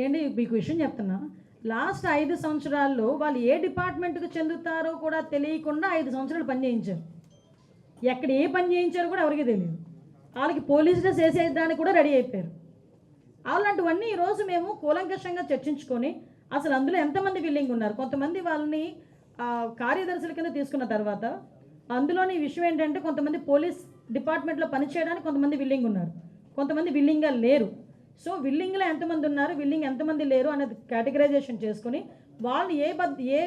ఏంటి మీకు విషయం చెప్తున్నా? లాస్ట్ ఐదు సంవత్సరాల్లో వాళ్ళు ఏ డిపార్ట్మెంట్కి చెందుతారో కూడా తెలియకుండా ఐదు సంవత్సరాలు పని చేయించారు. ఎక్కడ ఏ పని చేయించారో కూడా ఎవరికి తెలియదు. వాళ్ళకి పోలీస్ డ్రెస్ వేసేదానికి కూడా రెడీ అయిపోయారు. అలాంటివన్నీ ఈరోజు మేము కూలంకషంగా చర్చించుకొని అసలు అందులో ఎంతమంది విల్లింగ్ ఉన్నారు? కొంతమంది వాళ్ళని కార్యదర్శుల కింద తీసుకున్న తర్వాత అందులోని విషయం ఏంటంటే కొంతమంది పోలీస్ డిపార్ట్మెంట్లో పనిచేయడానికి కొంతమంది విల్లింగ్ ఉన్నారు. కొంతమంది విల్లింగ్గా లేరు. సో విల్లింగ్లో ఎంతమంది ఉన్నారు? విల్లింగ్ ఎంతమంది లేరు? అనేది కేటగరైజేషన్ చేసుకుని వాళ్ళని ఏ బద్ ఏ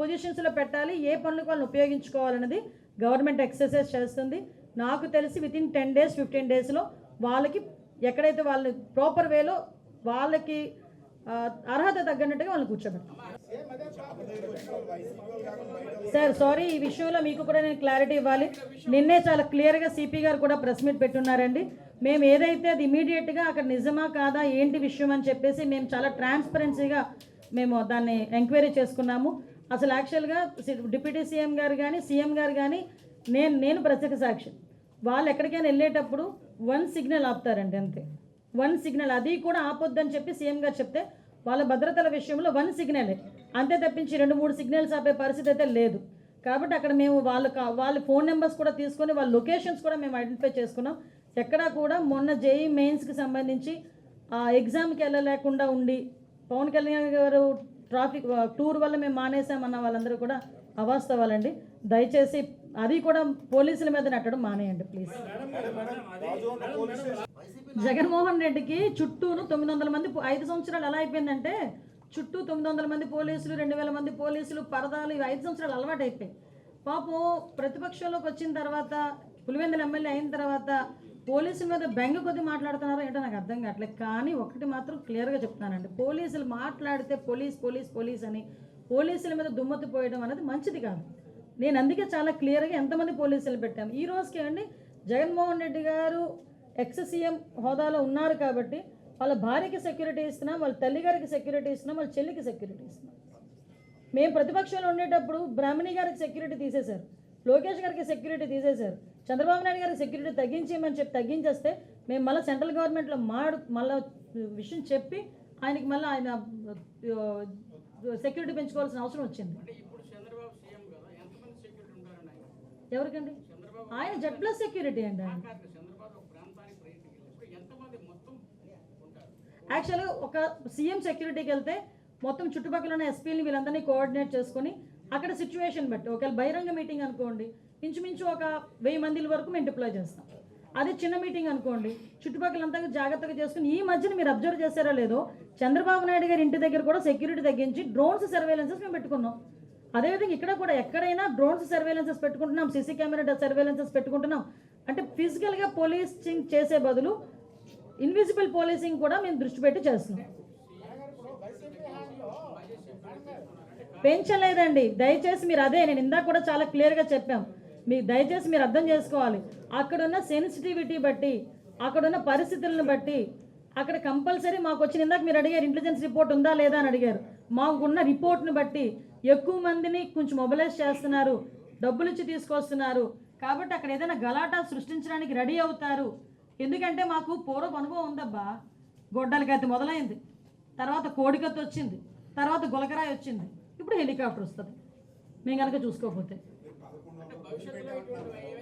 పొజిషన్స్లో పెట్టాలి? ఏ పనులకు వాళ్ళని ఉపయోగించుకోవాలన్నది గవర్నమెంట్ ఎక్సర్సైజ్ చేస్తుంది. నాకు తెలిసి within ten days fifteen డేస్లో వాళ్ళకి ఎక్కడైతే వాళ్ళు ప్రాపర్ వేలో వాళ్ళకి అర్హత తగ్గినట్టుగా వాళ్ళని కూర్చోబెట్టాలి సార్ సారీ ఈ విషయంలో మీకు కూడా నేను క్లారిటీ ఇవ్వాలి. నిన్నే చాలా క్లియర్గా సిపి గారు కూడా ప్రెస్ మీట్ పెట్టున్నారండి. మేము ఏదైతే అది ఇమీడియట్గా అక్కడ నిజమా కాదా ఏంటి విషయం అని చెప్పేసి మేము చాలా ట్రాన్స్పరెన్సీగా మేము దాన్ని ఎంక్వైరీ చేసుకున్నాము. అసలు యాక్చువల్గా డిప్యూటీ సీఎం గారు కానీ సీఎం గారు కానీ నేను నేను ప్రత్యక్ష సాక్షి. వాళ్ళు ఎక్కడికైనా వెళ్ళేటప్పుడు వన్ సిగ్నల్ ఆపుతారండి అంతే. వన్ సిగ్నల్ అది కూడా ఆపొద్దని చెప్పి సీఎం గారు చెప్తే వాళ్ళ భద్రతల విషయంలో వన్ సిగ్నలే. అంతే తప్పించి రెండు మూడు సిగ్నల్స్ ఆపే పరిస్థితి అయితే లేదు. కాబట్టి అక్కడ మేము వాళ్ళ కా- వాళ్ళ ఫోన్ నెంబర్స్ కూడా తీసుకొని వాళ్ళ లొకేషన్స్ కూడా మేము ఐడెంటిఫై చేసుకున్నాం. ఎక్కడా కూడా మొన్న జేఈ మెయిన్స్కి సంబంధించి ఆ ఎగ్జామ్కి వెళ్ళలేకుండా ఉండి పవన్ కళ్యాణ్ గారు ట్రాఫిక్ టూర్ వల్ల మేము మానేసామన్న వాళ్ళందరూ కూడా అవాస్తవాలండి. దయచేసి అది కూడా పోలీసుల మీద నెట్టడం మానేయండి ప్లీజ్. జగన్మోహన్ రెడ్డికి చుట్టూను తొమ్మిది వందల మంది ఐదు సంవత్సరాలు ఎలా అయిపోయిందంటే చుట్టూ తొమ్మిది వందల మంది పోలీసులు రెండు వేల మంది పోలీసులు పరదాలు ఇవి ఐదు సంవత్సరాలు అలవాటు అయిపోయాయి. పాపం ప్రతిపక్షంలోకి వచ్చిన తర్వాత పులివెందుల ఎమ్మెల్యే అయిన తర్వాత పోలీసుల మీద బెంగ కొద్ది మాట్లాడుతున్నారో ఏంటో నాకు అర్థం కావట్లేదు. కానీ ఒకటి మాత్రం క్లియర్గా చెప్తానండి పోలీసులు మాట్లాడితే పోలీస్ పోలీస్ పోలీస్ అని పోలీసుల మీద దుమ్మతి పోయడం అనేది మంచిది కాదు. నేను అందుకే చాలా క్లియర్గా ఎంతమంది పోలీసులు పెట్టాను. ఈ రోజుకి అండి జగన్మోహన్ రెడ్డి గారు ఎక్స్ సీఎం హోదాలో ఉన్నారు కాబట్టి వాళ్ళ భార్యకి సెక్యూరిటీ ఇస్తున్నాం వాళ్ళ తల్లి గారికి సెక్యూరిటీ ఇస్తున్నాం వాళ్ళ చెల్లికి సెక్యూరిటీ ఇస్తున్నాం. మేము ప్రతిపక్షంలో ఉండేటప్పుడు బ్రాహ్మణి గారికి సెక్యూరిటీ తీసేశారు. లోకేష్ గారికి సెక్యూరిటీ తీసేశారు. చంద్రబాబు నాయుడు గారికి సెక్యూరిటీ తగ్గించేయమని చెప్పి తగ్గించేస్తే మేము మళ్ళీ సెంట్రల్ గవర్నమెంట్లో మాడు మళ్ళీ విషయం చెప్పి ఆయనకి మళ్ళీ ఆయన సెక్యూరిటీ పెంచుకోవాల్సిన అవసరం వచ్చింది. ఎవరికండి? ఆయన జెడ్ ప్లస్ సెక్యూరిటీ అండి ఆయన. యాక్చువల్గా ఒక సీఎం సెక్యూరిటీకి వెళ్తే మొత్తం చుట్టుపక్కల ఉన్న ఎస్పీని వీళ్ళందరినీ కోఆర్డినేట్ చేసుకొని అక్కడ సిచ్యువేషన్ బట్టి ఒకవేళ బహిరంగ మీటింగ్ అనుకోండి ఇంచుమించు ఒక వెయ్యి మందిల వరకు మేము డిప్లాయ్ చేస్తాం. అదే చిన్న మీటింగ్ అనుకోండి చుట్టుపక్కలంతా జాగ్రత్తగా చేసుకుని ఈ మధ్యన మీరు అబ్జర్వ్ చేశారో లేదో చంద్రబాబు నాయుడు గారి ఇంటి దగ్గర కూడా సెక్యూరిటీ తగ్గించి డ్రోన్స్ సర్వేలెన్సెస్ మేము పెట్టుకున్నాం. అదేవిధంగా ఇక్కడ కూడా ఎక్కడైనా డ్రోన్స్ సర్వేలెన్సెస్ పెట్టుకుంటున్నాం సీసీ కెమెరా సర్వేలెన్సెస్ పెట్టుకుంటున్నాం. అంటే ఫిజికల్గా పోలీసింగ్ చేసే బదులు ఇన్విజిబుల్ పోలీసింగ్ కూడా మేము దృష్టి పెట్టి చేస్తున్నాం. పెంచలేదండి. దయచేసి మీరు అదే నేను ఇందాక కూడా చాలా క్లియర్గా చెప్పాం. మీ దయచేసి మీరు అర్థం చేసుకోవాలి. అక్కడున్న సెన్సిటివిటీ బట్టి అక్కడున్న పరిస్థితులను బట్టి అక్కడ కంపల్సరీ మాకు వచ్చిన ఇందాక మీరు అడిగారు ఇంటెలిజెన్స్ రిపోర్ట్ ఉందా లేదా అని అడిగారు. మాకున్న రిపోర్ట్ని బట్టి ఎక్కువ మందిని కొంచెం మొబిలైజ్ చేస్తున్నారు డబ్బులు ఇచ్చి తీసుకొస్తున్నారు. కాబట్టి అక్కడ ఏదైనా గలాటా సృష్టించడానికి రెడీ అవుతారు. ఎందుకంటే మాకు పూర్వపు అనుభవం ఉందబ్బా. గొడ్డలకైతే మొదలైంది. తర్వాత కోడికత్తి వచ్చింది. తర్వాత గులకరాయి వచ్చింది. ఇప్పుడు హెలికాప్టర్ వస్తుంది. మేము కనుక చూసుకోకపోతే. భవిష్యత్తులో ఇటువంటి